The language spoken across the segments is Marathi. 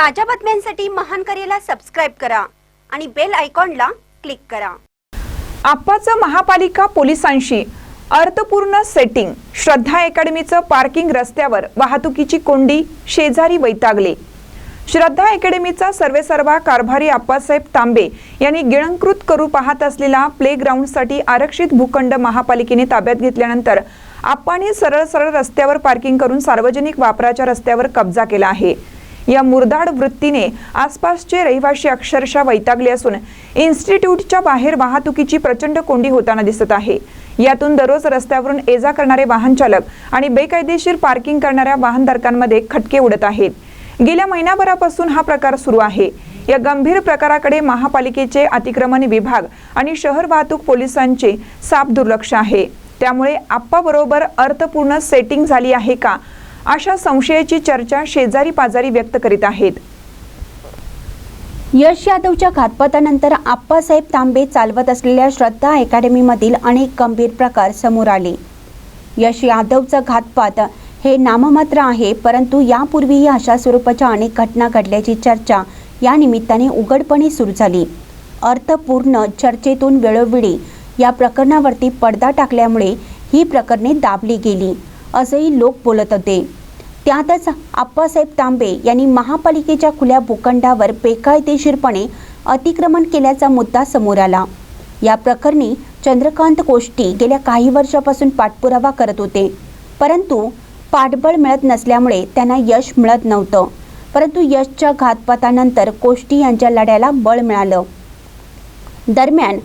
ताज्या बातम्यांसाठी महान करेला सबस्क्राईब करा आणि बेल आयकॉनला क्लिक करा. आप्पाचं महापालिका पोलिसांशी अर्थपूर्ण सेटिंग श्रद्धा अकॅडमीचं पार्किंग रस्त्यावर वाहतुकीची कोंडी शेजारी वैतागले. श्रद्धा अकॅडमीचा सर्वेसर्वा कारभारी आप्पासाहेब तांबे यांनी गिळंकृत करू पाहत असलेला प्लेग्राऊंडसाठी आरक्षित भूखंड महापालिकेने ताब्यात घेतल्यानंतर आप्पाने सरळ सरळ रस्त्यावर पार्किंग करून सार्वजनिक वापराच्या रस्त्यावर कब्जा केला आहे. या मुरदाड वृत्तीने आसपासचे रहिवासी अक्षरशः वैतागले असून इन्स्टिट्यूटच्या बाहेर वाहतुकीची प्रचंड कोंडी होताना दिसत आहे. यातून दररोज रस्त्यावरून ये जा करणारे वाहन चालक आणि बेकायदेशीर पार्किंग करणाऱ्या वाहनधारकांमध्ये खटके उडत आहेत. गेल्या महिनाभरापासून हा प्रकार सुरू आहे. या गंभीर प्रकाराकडे महापालिकेचे अतिक्रमण विभाग आणि शहर वाहतूक पोलिसांचे साप दुर्लक्ष आहे. त्यामुळे आप्पाबरोबर अर्थपूर्ण सेटिंग झाली आहे का? अशा संशयाची चर्चा शेजारी पाजारी व्यक्त करीत आहेत. यश यादवच्या घातपातानंतर आप्पासाहेब तांबे चालवत असलेल्या श्रद्धा अकॅडमीमधील अनेक गंभीर प्रकार समोर आले. यश यादवचं घातपात हे नाममात्र आहे परंतु यापूर्वीही अशा स्वरूपाच्या अनेक घटना घडल्याची चर्चा या निमित्ताने उघडपणे सुरू झाली. अर्थपूर्ण चर्चेतून वेळोवेळी या प्रकरणावरती पडदा टाकल्यामुळे ही प्रकरणे दाबली गेली असंही लोक बोलत होते. त्यातच आप्पासाहेब तांबे यांनी महापालिकेच्या खुल्या भूखंडावर बेकायदेशीरपणे अतिक्रमण केल्याचा मुद्दा समोर आला. या प्रकरणी चंद्रकांत कोष्टी गेल्या काही वर्षापासून पाठपुरावा करत होते. परंतु पाठबळ मिळत नसल्यामुळे त्यांना यश मिळत नव्हतं. परंतु यशच्या घातपातानंतर कोष्टी यांच्या लढ्याला बळ मिळालं. दरम्यान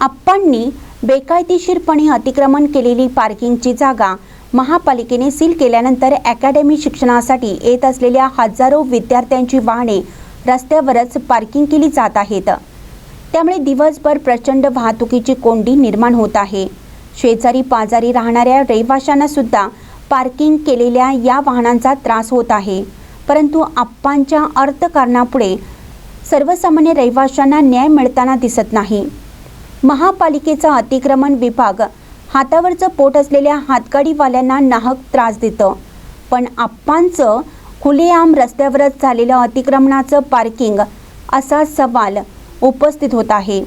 आप्पांनी बेकायदेशीरपणे अतिक्रमण केलेली पार्किंगची जागा महापालिकेने सील केल्यानंतर अकॅडमी शिक्षणासाठी येत असलेल्या हजारो विद्यार्थ्यांची वाहने रस्त्यावरच पार्किंग केली जात आहेत. त्यामुळे दिवसभर प्रचंड वाहतुकीची कोंडी निर्माण होत आहे. शेजारी पाजारी राहणाऱ्या रहिवाशांना सुद्धा पार्किंग केलेल्या या वाहनांचा त्रास होत आहे. परंतु आप्पांच्या अर्थकारणापुढे सर्वसामान्य रहिवाशांना न्याय मिळताना दिसत नाही. महापालिकेचा अतिक्रमण विभाग हातावरचं पोट असलेल्या हातगाडीवाल्यांना नाहक त्रास देतं. पण आप्पांचं खुलेआम रस्त्यावरच झालेलं अतिक्रमणाचं पार्किंग असा सवाल उपस्थित होत आहे.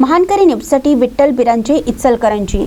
महानकरी न्यूजसाठी विठ्ठल बिरांचे इचलकरंजी.